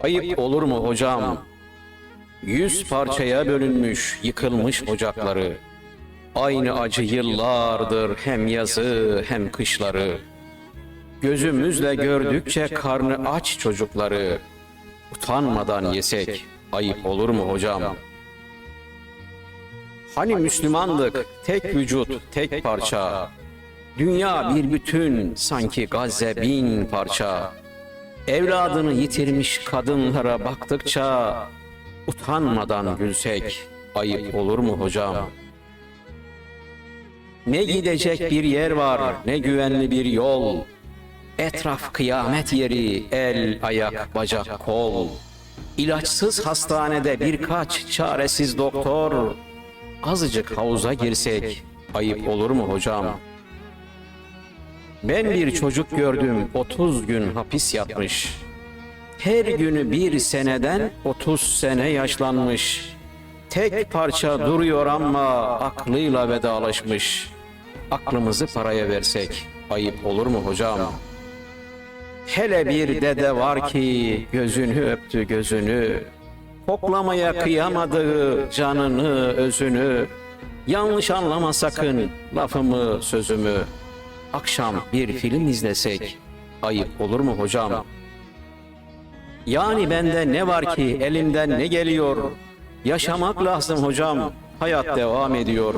Ayıp olur mu hocam? Yüz parçaya bölünmüş, yıkılmış ocakları. Aynı acı yıllardır hem yazı hem kışları. Gözümüzle gördükçe karnı aç çocukları. Utanmadan yesek ayıp olur mu hocam? Hani Müslümanlık tek vücut, tek parça. Dünya bir bütün, sanki Gazze bin parça. Evladını yitirmiş kadınlara baktıkça utanmadan gülsek ayıp olur mu hocam? Ne gidecek bir yer var, ne güvenli bir yol. Etraf kıyamet yeri, el, ayak, bacak, kol. İlaçsız hastanede birkaç çaresiz doktor. Azıcık havuza girsek ayıp olur mu hocam? Ben bir çocuk gördüm 30 gün hapis yatmış. Her günü bir seneden 30 sene yaşlanmış. Tek parça duruyor ama aklıyla vedalaşmış. Aklımızı paraya versek ayıp olur mu hocam? Hele bir dede var ki gözünü öptü gözünü. Koklamaya kıyamadığı canını özünü. Yanlış anlama sakın lafımı sözümü. Akşam bir film izlesek ayıp olur mu hocam? Yani bende ne var ki elimden ne geliyor? Yaşamak lazım hocam. Hayat devam ediyor.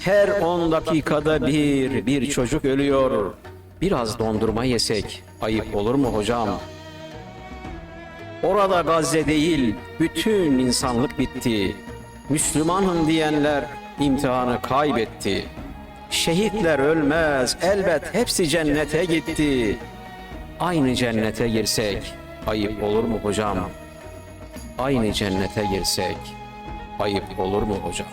Her 10 dakikada bir bir çocuk ölüyor. Biraz dondurma yesek ayıp olur mu hocam? Orada Gazze değil, bütün insanlık bitti. Müslümanım diyenler imtihanı kaybetti. Şehitler ölmez, elbet hepsi cennete gitti. Aynı cennete girsek ayıp olur mu hocam? Aynı cennete girsek ayıp olur mu hocam?